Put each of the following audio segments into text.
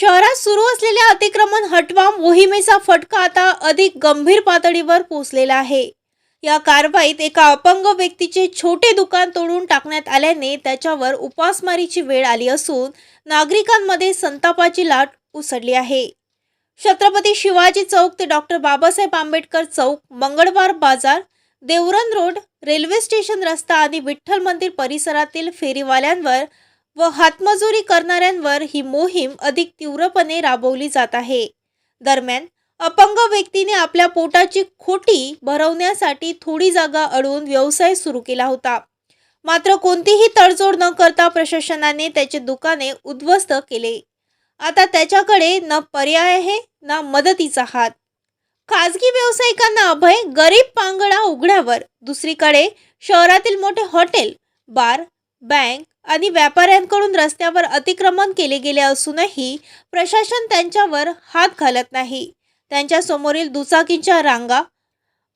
शहरात सुरू असलेल्या अतिक्रमण हटवा मोहिमेचा फटका आता अधिक गंभीर पातळीवर पोहोचलेला आहे. या कारवाईत एका अपंग व्यक्तीचे छोटे दुकान तोडून टाकण्यात आल्याने त्याच्यावर उपासमारीची वेळ आली असून नागरिकांमध्ये संतापाची लाट उसळली आहे. छत्रपती शिवाजी चौक ते डॉक्टर बाबासाहेब आंबेडकर चौक मंगळवार बाजार देवरन रोड रेल्वे स्टेशन रस्ता आणि विठ्ठल मंदिर परिसरातील फेरीवाल्यांवर व हातमजुरी करणाऱ्यांवर ही मोहीम अधिक तीव्रपणे राबवली जात आहे. दरम्यान अपंग व्यक्तीने आपल्या पोटाची खोटी भरवण्यासाठी थोडी जागा अडवून व्यवसाय सुरू केला होता. मात्र कोणतीही तडजोड न करता प्रशासनाने त्याचे दुकाने उद्ध्वस्त केले. आता त्याच्याकडे न पर्याय आहे ना मदतीचा हात. खाजगी व्यावसायिकांना अभय गरीब पांगळा उघड्यावर. दुसरीकडे शहरातील मोठे हॉटेल बार बँक आणि व्यापाऱ्यांकडून रस्त्यावर अतिक्रमण केले गेले असूनही प्रशासन त्यांच्यावर हात घालत नाही. त्यांच्या समोरील दुचाकींच्या रांगा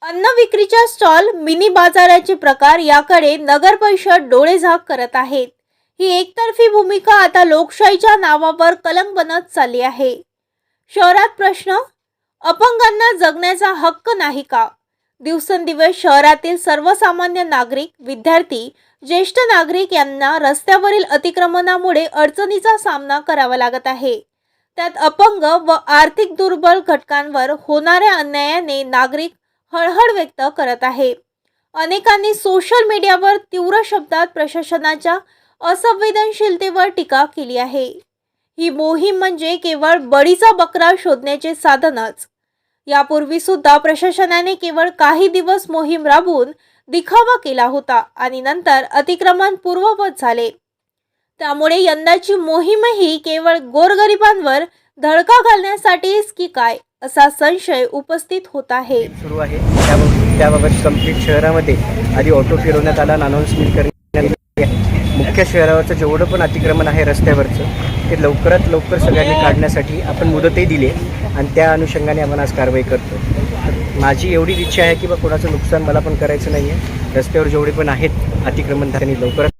अन्न विक्रीच्या स्टॉल मिनी बाजाराचे प्रकार याकडे नगर परिषद डोळेझाक करत आहेत. ही एकतर्फी भूमिका आता लोकशाहीच्या नावावर कलंक बनत चालली आहे. शहरात प्रश्न अपंगांना जगण्याचा हक्क नाही का? दिवसेंदिवस शहरातील सर्वसामान्य नागरिक विद्यार्थी ज्येष्ठ नागरिक यांना रस्त्यावरील अतिक्रमणामुळे अडचणीचा सामना करावा लागत आहे. त्यात अपंग व आर्थिक दुर्बल घटकांवर होणाऱ्या अन्यायाने नागरिक हळहळ व्यक्त करत आहे. अनेकांनी सोशल मीडियावर तीव्र शब्दात प्रशासनाच्या असंवेदनशीलतेवर टीका केली आहे. ही मोहीम म्हणजे केवळ बळीचा बकरा शोधण्याचे साधनच. यापूर्वी सुद्धा प्रशासनाने केवळ काही दिवस मोहीम राबवून दिखावा केला होता आणि नंतर अतिक्रमण पूर्ववत झाले. त्यामुळे यंदाची मोहीमही केवळ गोरगरिबांवर धडका घालण्यासाठीच की काय असा संशय उपस्थित होत आहे. सुरू आहे. त्याबाबत त्याबाबत कंप्लीट शहरामध्ये आधी ऑटो फिरवण्यात आला अनाऊन्समेंट करण्यात मुख्य शहरावरचं जेवढं पण अतिक्रमण आहे रस्त्यावरचं ते लवकरात लवकर सगळ्यांनी काढण्यासाठी आपण मुदतही दिली आहे. आणि त्या अनुषंगाने आपण आज कारवाई करतो. माझी एवढीच इच्छा आहे की बा कोणाचं नुकसान मला पण करायचं नाही आहे रस्त्यावर जेवढे पण आहेत अतिक्रमण त्यांनी लवकरात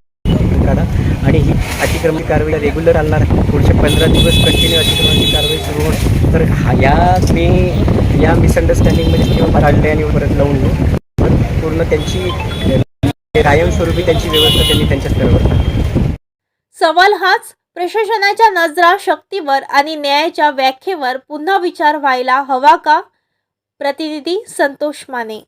काढा. आणि ही अतिक्रमण कारवाई रेग्युलर चालणार पुढचे पंधरा दिवस कंटिन्यू अतिक्रमणाची कारवाई सुरू होईल. तर हा या मी या मिसअंडरस्टँडिंगमध्ये किंवा काढले आणि परत लावून घेऊ. पण पूर्ण त्यांची कायमस्वरूपी त्यांची व्यवस्था त्यांनी त्यांच्या स्तरावर सवाल हाच प्रशासनाच्या नजरा शक्तीवर आणि न्यायाच्या व्याख्येवर पुन्हा विचार व्हायला हवा का? प्रतिनिधी संतोष माने.